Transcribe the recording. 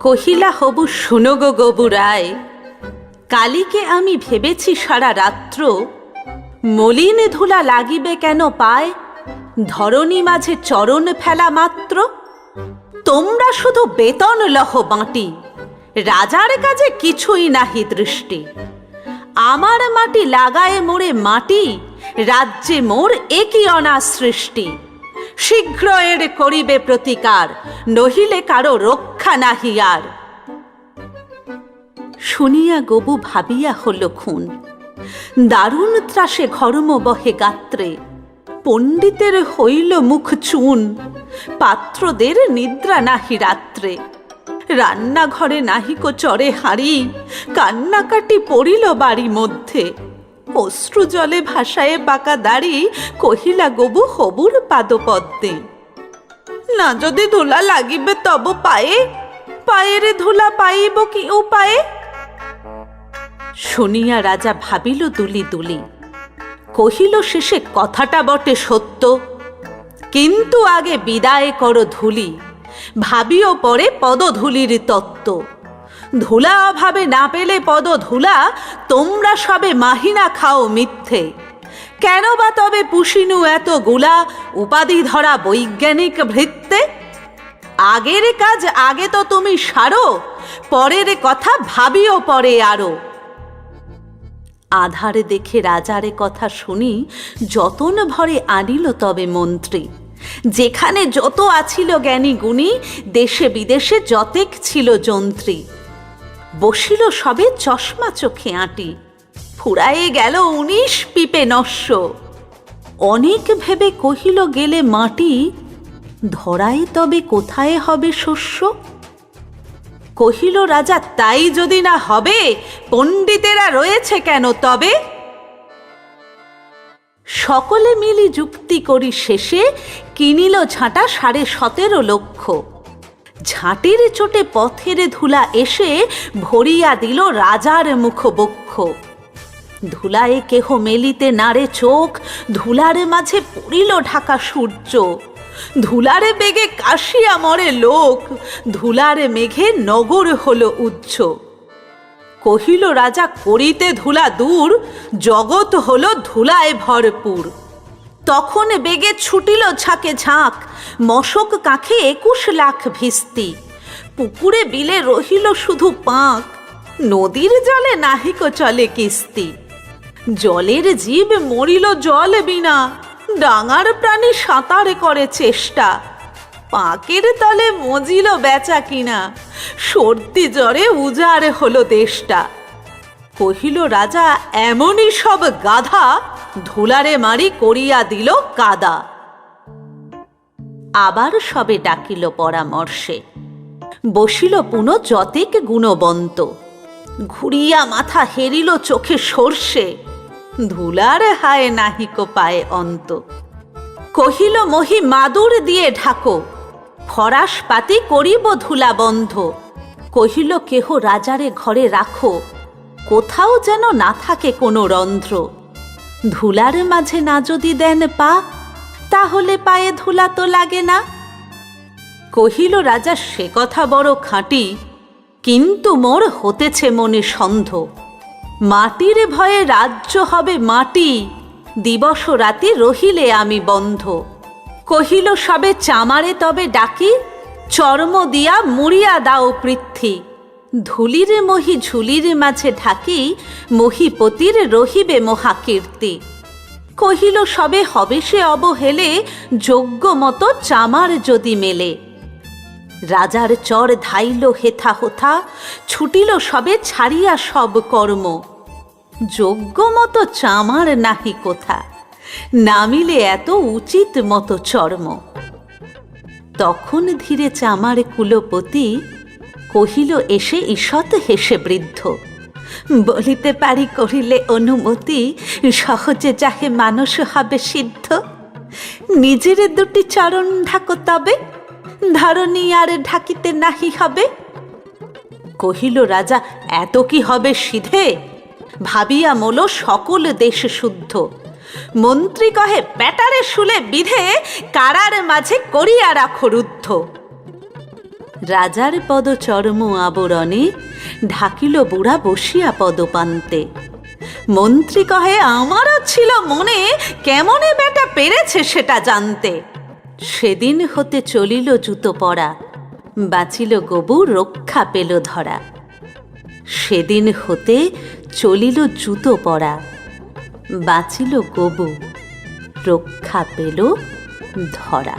কহিলা হবু, শুনো গো গবুরায় কালীকে আমি ভেবেছি সারা রাত্র মলিন ধুলা লাগিবে কেন পায়? ধরণী মাঝে চরণ ফেলা মাত্র? তোমরা শুধু বেতন লহ বাঁটি। রাজার কাজে কিছুই নাহি দৃষ্টি। আমার মাটি লাগায় মোরে মাটি, রাজ্যে মোর একই অনা সৃষ্টি শীঘ্র এর করিবে প্রতিকার, নহিলে কারও রক্ষা নাহি আর। শুনিয়া গবু ভাবিয়া হল খুন। দারুণ ত্রাসে ঘরম বহে গাত্রে। পণ্ডিতের হইল মুখ চুন। পাত্রদের নিদ্রা নাহি রাত্রে। রান্নাঘরে নাহিক চরে হাঁড়ি। কান্নাকাটি পড়িল বাড়ি মধ্যে। অশ্রু জলে ভাসায়ে বাঁকা দাড়ি কহিলা, গবু, হবুর পাদপদ্মে। না যদি ধুলা লাগিবে তব পায়ে, পায়েরে ধুলা পাইব কি উপায়ে? শুনিয়া রাজা ভাবিল দুলি দুলি। কহিল, শেষে কথাটা বটে সত্য। কিন্তু আগে বিদায় করো ধুলি। ভাবিও পরে পদধূলির তত্ত্ব। ধুলা অভাবে না পেলে পদ ধুলা তোমরা সবে মাহিনা খাও মিথ্যে। কেন বা তবে পুষিনু এতগুলা, উপাধি ধরা বৈজ্ঞানিক ভৃত্তে আগের কাজ আগে তো তুমি সারো, পরের কথা ভাবিও পরে আরও। আধারে দেখে রাজারে কথা শুনি, যতন ভরে আনিল তবে মন্ত্রী। যেখানে যত আছিল জ্ঞানী গুণী, দেশে বিদেশে যতেক ছিল যন্ত্রী। বসিল সবে চশমা চোখে আঁটি। ফুরায়ে গেল উনিশ পিপে নস্য অনেক ভেবে কহিল, গেলে মাটি? ধরায় তবে কোথায় হবে শস্য? কহিল, রাজা, তাই যদি না হবে, পণ্ডিতেরা রয়েছে কেন তবে? সকলে মিলি যুক্তি করি শেষে, কিনিল ঝাঁটা সাড়ে সতেরো লক্ষ। ঝাঁটির চোটে পথের ধুলা এসে ভরিয়া দিল রাজার মুখবক্ষ। ধুলায় কেহ মেলিতে নারে চোখ, ধুলার মাঝে পড়িল ঢাকা সূর্য। ধুলারে বেগে কাশিয়া মরে লোক, ধুলারে মেঘে নগর হলো উচ্চ। কহিল, রাজা, করিতে ধুলা দূর, জগৎ হলো ধুলায় ভরপুর। তখন বেগে ছুটিল ঝাঁকে ঝাঁক, মশক কাঁখে একুশ লাখ ভিস্তি। পুকুরে বিলে রহিল শুধু পাঁক, নদীর জলে নাহিক চলে কিস্তি। জলের জীব মরিল জল বিনা, ডাঙার প্রাণী সাঁতার করে চেষ্টা। পাঁকের তলে মজিল বেচা কিনা, সর্দি জ্বরে উজাড় হলো দেশটা। কহিল, রাজা, এমনই সব গাধা ধুলারে মারি করিয়া দিল কাদা। আবার সবে ডাকিল পরামর্শে। বসিল পুন যতেক গুণবন্ত। ঘুরিয়া মাথা হেরিল চোখে সর্ষে। ধুলার হায় নাহিক পায়ে অন্ত। কহিল, মহি মাদুর দিয়ে ঢাকো। ফরাস পাতি করিব ধুলা বন্ধ। কহিল, কেহ রাজারে ঘরে রাখো। কোথাও যেন না থাকে কোনো রন্ধ্র। ধুলার মাঝে না যদি দেন পা, তাহলে পায়ে ধুলা তো লাগে না। কহিল রাজা, সে কথা বড় খাঁটি, কিন্তু মোর হতেছে মনে সন্ধ মাটির ভয়ে রাজ্য হবে মাটি, দিবস রাতি রহিলে আমি বন্ধ। কহিল, সবে চামারে তবে ডাকি, চর্ম দিয়া মুড়িয়া দাও পৃথ্বী। ধুলির মহি ঝুলির মাঝে ঢাকি, মহিপতির রহিবে মহাকীর্তি। কহিল, সবে হবে সে অবহেলে, যোগ্য মতো চামার যদি মেলে। রাজার চর ধাইল হেথা হোথা, ছুটিল সবে ছাড়িয়া সব কর্ম। যোগ্য মতো চামার নাহি কোথা নামিলে এত উচিত মতো চর্ম। তখন ধীরে চামার কুলপতি কহিল, এসে ঈষৎ হেসে বৃদ্ধ। বলিতে পারি করিলে অনুমতি, সহজে চাহে মানুষ হবে সিদ্ধ। নিজের দুটি চরণ ঢাকো তবে, ধরণী আর ঢাকিতে নাহি হবে। কহিল, রাজা, এত কি হবে সিধে? ভাবিয়া মোল সকল দেশ শুদ্ধ। মন্ত্রী কহে ব্যাটারে শুলে বিধে, কারার মাঝে করিয়া রাখো রুদ্ধ। রাজার পদ চর্ম আবরণে ঢাকিল বুড়া বসিয়া পদপান্তে। মন্ত্রী কহে, আমারও ছিল মনে, কেমনে বেটা পেরেছে সেটা জানতে? সেদিন হতে চলিল জুতো পরা বাঁচিল গবু, রক্ষা পেল ধরা। সেদিন হতে চলিল জুতো পরা বাঁচিল গবু, রক্ষা পেল ধরা।